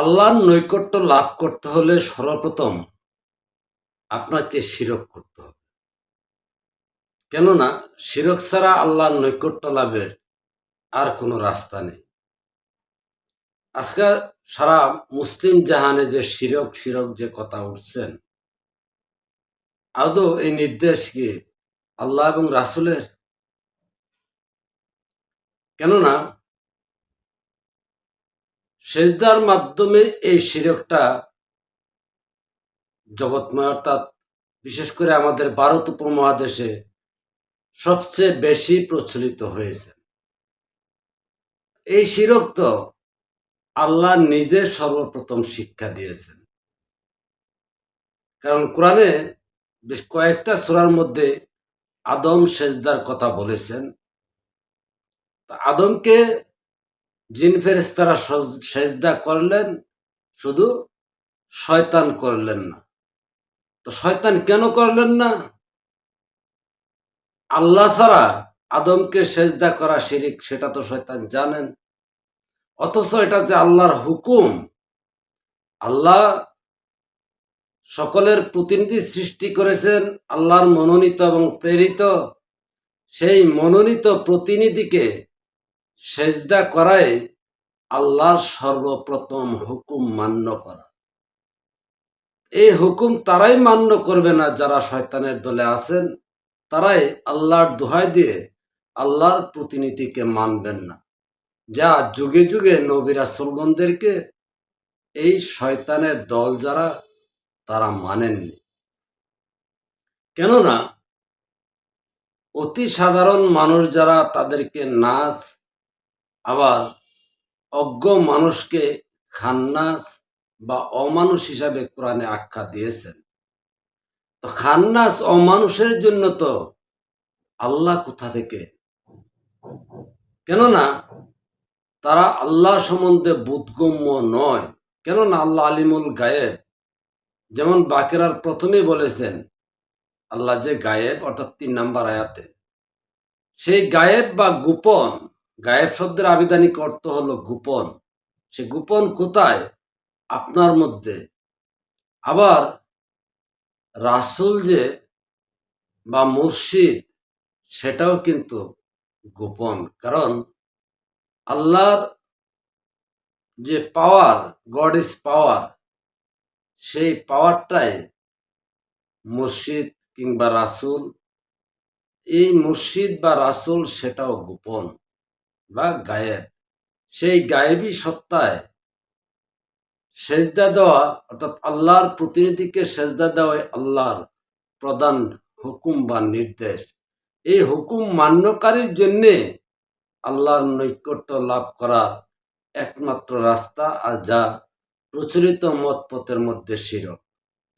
আল্লাহর নৈকট্য লাভ করতে হলে সর্বপ্রথম আপনাকে শিরক করতে হবে। কেননা শিরক ছাড়া আল্লাহর নৈকট্য লাভের আর কোনো রাস্তা নেই। আজকে সারা মুসলিম জাহানে যে শিরক শিরক যে কথা উঠছেন, আদৌ এই নির্দেশ কি আল্লাহ এবং রাসুলের? কেননা সেজদার মাধ্যমে এই শিরকটা জগৎময় অর্থাৎ বিশেষ করে আমাদের ভারত উপমহাদেশে সবচেয়ে বেশি প্রচলিত হয়েছে। এই শিরক তো আল্লাহ নিজে সর্বপ্রথম শিক্ষা দিয়েছেন। কারণ কোরআনে বেশ কয়েকটা সূরার মধ্যে আদম সেজদার কথা বলেছেন। আদমকে জিন ফেরেস্তারা সজ- সেজদা করলেন, শুধু শয়তান করলেন না। তো শয়তান কেন করলেন না? আল্লাহ ছাড়া আদমকে সেজদা করা শিরিক, সেটা তো শয়তান জানেন। অথচ এটা যে আল্লাহর হুকুম, আল্লাহ সকলের প্রতিনিধি সৃষ্টি করেছেন আল্লাহর মনোনীত এবং প্রেরিত। সেই মনোনীত প্রতিনিধিকে সেজদা করায় আল্লাহর সর্বপ্রথম হুকুম মান্য করা। এই হুকুম তারাই মান্য করবে না যারা শয়তানের দলে আছেন। তারাই আল্লাহর দোহাই দিয়ে আল্লাহর প্রতিনিধিকে মানবেন না। যা যুগে যুগে নবীরা সুলগনদেরকে এই শয়তানের দল যারা, তারা মানেননি। কেননা অতি সাধারণ মানুষ যারা তাদেরকে নাচ আবার অজ্ঞ মানুষকে খান্নাস বা অমানুষ হিসাবে কোরআনে আখ্যা দিয়েছেন। তো খান্নাস অমানুষের জন্য তো আল্লাহ কোথা থেকে? কেননা তারা আল্লাহ সম্বন্ধে বোধগম্য নয়। কেননা আল্লাহ আলিমুল গায়েব। যেমন বাকেরার প্রথমে বলেছেন, আল্লাহ যে গায়েব, অর্থাৎ তিন নাম্বার আয়াতে, সেই গায়েব বা গোপন গায়েব শব্দের আবিধানিক অর্থ হলো গোপন। সে গোপন কোথায়? আপনার মধ্যে। আবার রাসুল যে বা মুর্শিদ, সেটাও কিন্তু গোপন। কারণ আল্লাহর যে পাওয়ার গড ইজ পাওয়ার সেই পাওয়ারটাই মসজিদ কিংবা রাসুল, এই মসজিদ বা রাসুল সেটাও গোপন। বা গায়েব। সেই গায়েবী সত্তায় সেজদা দেওয়া, অর্থাৎ আল্লাহর প্রতিনিধিকে সেজদা দেওয়াই আল্লাহর প্রধান হুকুম বা নির্দেশ। এই হুকুম মান্যকারীর জন্যে আল্লাহর নৈকট্য লাভ করার একমাত্র রাস্তা আর যা প্রচলিত মত পথের মধ্যে শিরক।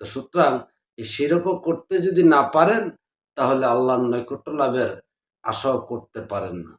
তো সুতরাং এই শিরকও করতে যদি না পারেন, তাহলে আল্লাহর নৈকট্য লাভের আশাও করতে পারেন না।